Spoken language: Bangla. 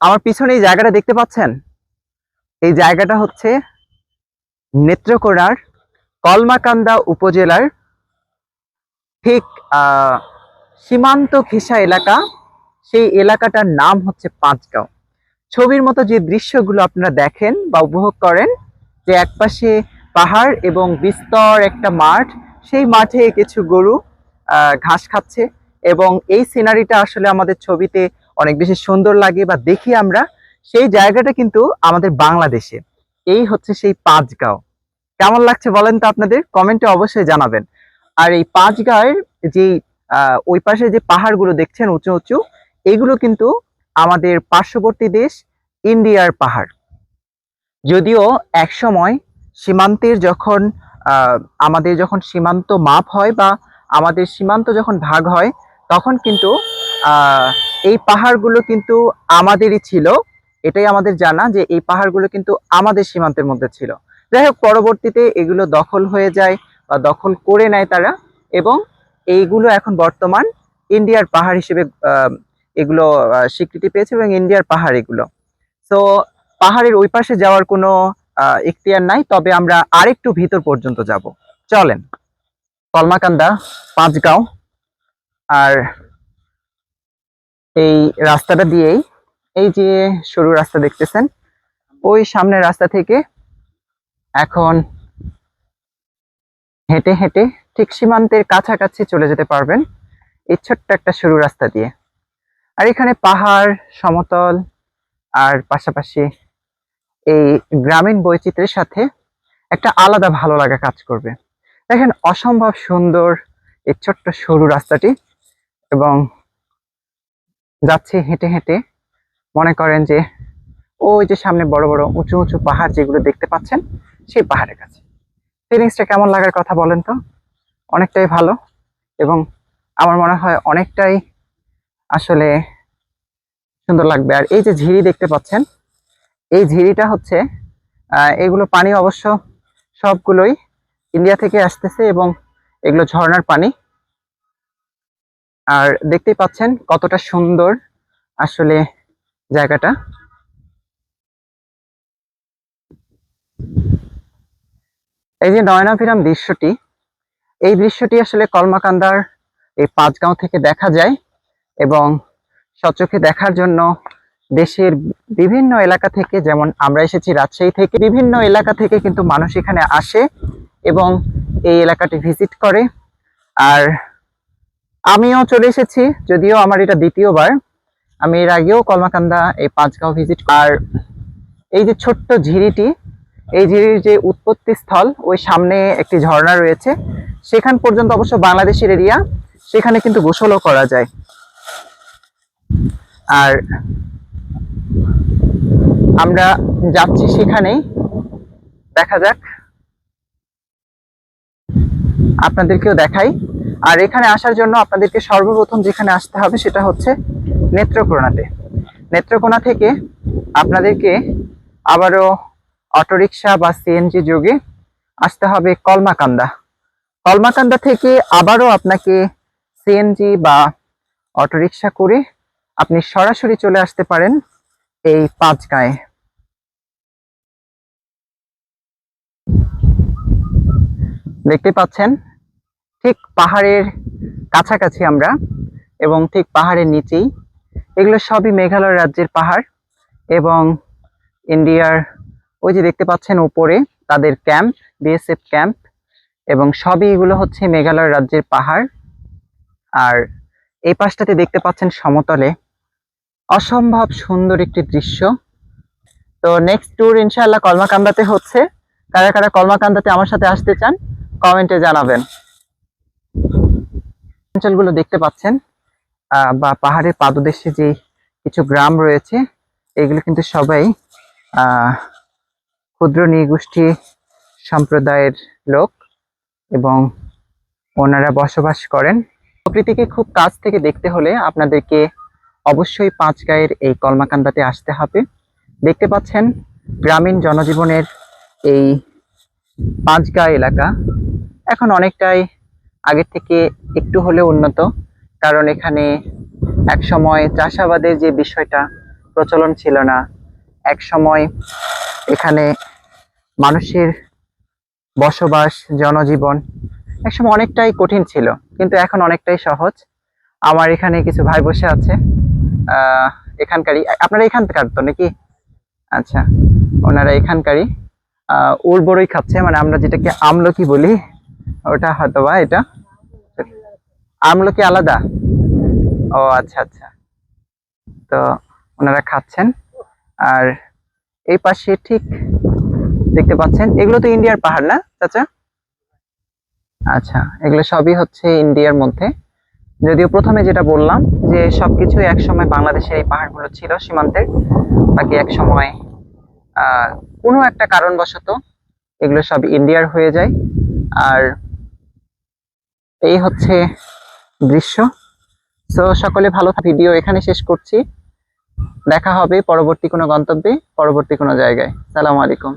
আমার পিছনে এই জায়গাটা দেখতে পাচ্ছেন? এই জায়গাটা হচ্ছে নেত্রকোনার কলমাকান্দা উপজেলার ঠিক সীমান্ত ঘেঁষা এলাকা। সেই এলাকাটার নাম হচ্ছে পাঁচগাঁও। ছবির মতো যে দৃশ্যগুলো আপনারা দেখেন বা উপভোগ করেন, যে একপাশে পাহাড় এবং বিস্তর একটা মাঠ, সেই মাঠে কিছু গরু ঘাস খাচ্ছে এবং এই সিনারিটা আসলে আমাদের ছবিতে অনেক বেশি সুন্দর লাগে বা দেখি আমরা, সেই জায়গাটা কিন্তু আমাদের বাংলাদেশে। এই হচ্ছে সেই পাঁচগাঁও। কেমন লাগছে বলেন তো আপনাদের? কমেন্টে অবশ্যই জানাবেন। আর এই পাঁচগাঁয়ের যে ওই পাশে যে পাহাড়গুলো দেখছেন উঁচু উঁচু, এগুলো কিন্তু আমাদের পার্শ্ববর্তী দেশ ইন্ডিয়ার পাহাড়। যদিও একসময় সীমান্তের যখন আমাদের যখন সীমান্ত মাপ হয় বা আমাদের সীমান্ত যখন ভাগ হয়, তখন কিন্তু এই পাহাড়গুলো কিন্তু আমাদেরই ছিল। এটাই আমাদের জানা যে এই পাহাড়গুলো কিন্তু আমাদের সীমান্তের মধ্যে ছিল। যাই হোক পরবর্তীতে এগুলো দখল হয়ে যায় বা দখল করে নেয় তারা এবং এইগুলো এখন বর্তমান ইন্ডিয়ার পাহাড় হিসেবে এগুলো স্বীকৃতি পেয়েছে এবং ইন্ডিয়ার পাহাড় এগুলো। তো পাহাড়ের ওই পাশে যাওয়ার কোনো আহ, এখতিয়ার নাই। তবে আমরা আরেকটু ভিতর পর্যন্ত যাব। চলেন। কলমাকান্দা পাঁচগাঁও আর এই রাস্তাটা দিয়েই, এই যে সরু রাস্তা দেখতেছেন, ওই সামনের রাস্তা থেকে এখন হেঁটে হেঁটে ঠিক সীমান্তের কাছাকাছি চলে যেতে পারবেন এই ছোট্ট একটা সরু রাস্তা দিয়ে। আর এখানে পাহাড়, সমতল, আর পাশাপাশি এই গ্রামীণ বৈচিত্র্যের সাথে একটা আলাদা ভালো লাগা কাজ করবে। দেখেন, অসম্ভব সুন্দর এই ছোট্ট সরু রাস্তাটি এবং যাচ্ছে হেঁটে হেঁটে। মনে করেন যে ওই যে সামনে বড় বড় উঁচু উঁচু পাহাড় যেগুলো দেখতে পাচ্ছেন, সেই পাহাড়ের কাছে। ফিলিংসটা কেমন লাগার কথা বলেন তো? অনেকটাই ভালো এবং আমার মনে হয় অনেকটাই আসলে সুন্দর লাগবে। আর এই যে ঝিরি দেখতে পাচ্ছেন, এই ঝিরিটা হচ্ছে এগুলো পানি অবশ্য সবগুলোই ইন্ডিয়া থেকে আসতেছে এবং এগুলো ঝর্ণার পানি। আর দেখতেই পাচ্ছেন কতটা সুন্দর আসলে জায়গাটা। এই যে নয়নাভিরাম দৃশ্যটি, এই দৃশ্যটি আসলে কলমাকান্দার এই পাঁচগাঁও থেকে দেখা যায় এবং সচক্ষে দেখার জন্য দেশের বিভিন্ন এলাকা থেকে, যেমন আমরা এসেছি রাজশাহী থেকে, বিভিন্ন এলাকা থেকে কিন্তু মানুষ এখানে আসে এবং এই এলাকাটি ভিজিট করে। আর আমিও চলে এসেছি, যদিও আমার এটা দ্বিতীয়বার। আমি এর আগেও কলমাকান্দা এই পাঁচগাঁও ভিজিট আর এই যে ছোট্ট ঝিরিটি, এই ঝিরির যে উৎপত্তি স্থল, ওই সামনে একটি ঝর্ণা রয়েছে। সেখান পর্যন্ত অবশ্য বাংলাদেশের এরিয়া, সেখানে কিন্তু গোসলও করা যায়। আর আমরা যাচ্ছি সেখানেই। দেখা যাক। আপনাদেরকেও দেখাই। আর এখানে আসার জন্য আপনাদেরকে সর্বপ্রথম যেখানে আসতে হবে সেটা হচ্ছে নেত্রকোনাতে। নেত্রকোনা থেকে আপনাদেরকে আবারও অটোরিকশা বা সিএনজি যোগে আসতে হবে কলমাকান্দা। কলমাকান্দা থেকে আবারও আপনাকে সিএনজি বা অটোরিকশা করে আপনি সরাসরি চলে আসতে পারেন এই পাঁচ পাঁচগাঁয়ে। দেখতে পাচ্ছেন ঠিক পাহাড়ের কাছাকাছি আমরা এবং ঠিক পাহাড়ের নিচেই। এগুলো সবই মেঘালয় রাজ্যের পাহাড় এবং ইন্ডিয়ার ওই যে দেখতে পাচ্ছেন উপরে তাদের ক্যাম্প, বিএসএফ ক্যাম্প এবং সবই এগুলো হচ্ছে মেঘালয় রাজ্যের পাহাড়। আর এই পাশটাতে দেখতে পাচ্ছেন সমতলে অসম্ভব সুন্দর একটি দৃশ্য। তো নেক্সট ট্যুর ইনশাআল্লাহ কলমাকান্দাতে হচ্ছে। কারা কারা কলমাকান্দাতে আমার সাথে আসতে চান কমেন্টে জানাবেন। অঞ্চলগুলো দেখতে পাচ্ছেন বা পাহাড়ের পাদদেশে যে কিছু গ্রাম রয়েছে, এগুলো কিন্তু সবাই ক্ষুদ্র নৃগোষ্ঠী সম্প্রদায়ের লোক এবং ওনারা বসবাস করেন। প্রকৃতিকে খুব কাছ থেকে দেখতে হলে আপনাদেরকে অবশ্যই পাঁচ পাঁচগাঁয়ের এই কলমাকান্দাতে আসতে হবে। দেখতে পাচ্ছেন, গ্রামীণ জনজীবনের এই পাঁচ পাঁচগাঁ এলাকা এখন অনেকটাই আগের থেকে একটু হলেও উন্নত, কারণ এখানে এক সময় চাষাবাদের যে বিষয়টা প্রচলন ছিল না এক সময় এখানে মানুষের বসবাস, জনজীবন একসময় অনেকটাই কঠিন ছিল, কিন্তু এখন অনেকটাই সহজ। আমার এখানে কিছু ভাই বসে আছে এখানকারই, আপনারা এখানকার তো নাকি? আচ্ছা ওনারা এখানকারই। উর্বরই খাচ্ছে মানে আমরা যেটাকে আমলকি বলি, ওটা হয়তো বা এটা। আমলকি আলাদা? ও আচ্ছা আচ্ছা। তো ওনারা খাচ্ছেন। আর এই পাশে ঠিক দেখতে পাচ্ছেন, এগুলো তো ইন্ডিয়ার পাহাড় না, চাচা? আচ্ছা এগুলো সবই হচ্ছে ইন্ডিয়ার মধ্যে। যদিও প্রথমে যেটা বললাম যে সবকিছু একসময় বাংলাদেশের এই পাহাড়গুলো ছিল সীমান্তের, বাকি এক সময় কোনো একটা কারণবশত এগুলো সব ইন্ডিয়ার হয়ে যায়। আর এই হচ্ছে দৃশ্য। সো সকলে ভালো ভিডিও এখানে শেষ করছি। দেখা হবে পরবর্তী কোনো গন্তব্যে, পরবর্তী কোনো জায়গায়। সালামু আলাইকুম।